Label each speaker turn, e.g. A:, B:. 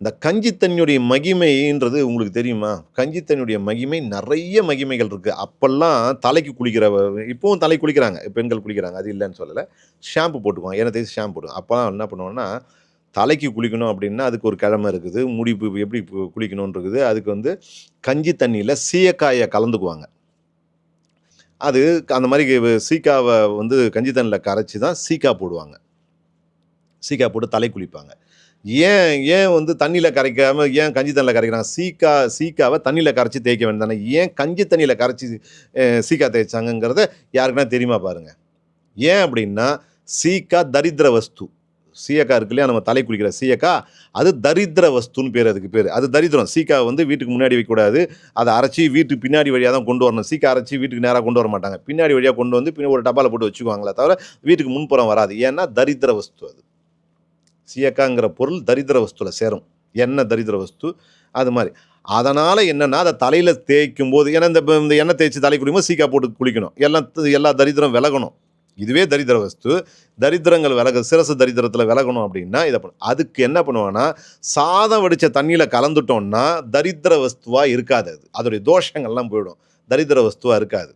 A: இந்த கஞ்சி தண்ணியுடைய மகிமைன்றது உங்களுக்கு தெரியுமா? கஞ்சித்தண்ணியுடைய மகிமை நிறைய மகிமைகள் இருக்குது அப்போல்லாம் தலைக்கு குளிக்கிற இப்போவும் தலை குளிக்கிறாங்க. பெண்கள் குளிக்கிறாங்க. அது இல்லைன்னு சொல்லலை. ஷாம்பு போட்டுக்குவாங்க. ஏன்னா தேய்ச்சி ஷாம்பு போடுவோம் அப்போலாம் என்ன பண்ணுவோம்னா தலைக்கு குளிக்கணும் அப்படின்னா அதுக்கு ஒரு கிழமை இருக்குது. முடி எப்படி பு- குளிக்கணும்னு இருக்குது. அதுக்கு வந்து கஞ்சி தண்ணியில் சீயக்காயை கலந்துக்குவாங்க. அது அந்த மாதிரி சீக்காவை வந்து கஞ்சி தண்ணியில் கரைச்சி தான் சீக்கா போடுவாங்க. சீக்கா போட்டு தலை குளிப்பாங்க. ஏன் ஏன் வந்து தண்ணியில் கரைக்காமல் ஏன் கஞ்சி தண்ணியில் கரைக்கிறாங்க? சீக்கா சீக்காவை தண்ணியில் கரைச்சி தேய்க்க வேண்டியதானே ஏன் கஞ்சி தண்ணியில் கரைச்சி சீக்கா தேய்ச்சாங்கங்கிறத யாருக்குன்னா தெரியுமா பாருங்கள் ஏன் அப்படின்னா சீக்கா தரித்திர வஸ்து. சீயக்கா இருக்கு இல்லையா? நம்ம தலை குளிக்கிற சீயக்கா அது தரித்திர வஸ்துன்னு பேர் அதுக்கு பேர். அது தரித்திரம். சீக்கா வந்து வீட்டுக்கு முன்னாடி வைக்கக்கூடாது. அதை அரைச்சி வீட்டுக்கு பின்னாடி வழியாக தான் கொண்டு வரணும். சீக்கா அரைச்சி வீட்டுக்கு நேராக கொண்டு வர மாட்டாங்க பின்னாடி வழியாக கொண்டு வந்து பின்ன ஒரு டப்பாவில் போட்டு வச்சுக்குவாங்களே தவிர வீட்டுக்கு முன்புறம் வராது. ஏன்னா தரித்திர வஸ்து அது. சீயக்காங்கிற பொருள் தரித்திர வஸ்துவில் சேரும். எண்ணெய் தரித்திர வஸ்து அது மாதிரி. அதனால் என்னென்னா அதை தலையில் தேய்க்கும் போது ஏன்னா இந்த இந்த எண்ணெய் தேய்ச்சி தலை குளிக்கும்போது சீக்கா போட்டு குளிக்கணும். எல்லாம் எல்லா தரித்திரம் விலகணும். இதுவே தரித்திர வஸ்து. தரித்திரங்கள் விலக சிரசு தரித்திரத்தில் விலகணும் அப்படின்னா இதை பண்ண அதுக்கு என்ன பண்ணுவோன்னா சாதம் வடித்த தண்ணியில் கலந்துட்டோம்னா தரித்திர வஸ்துவாக இருக்காது அது. அதோடைய தோஷங்கள்லாம் போயிடும். தரித்திர வஸ்துவாக இருக்காது.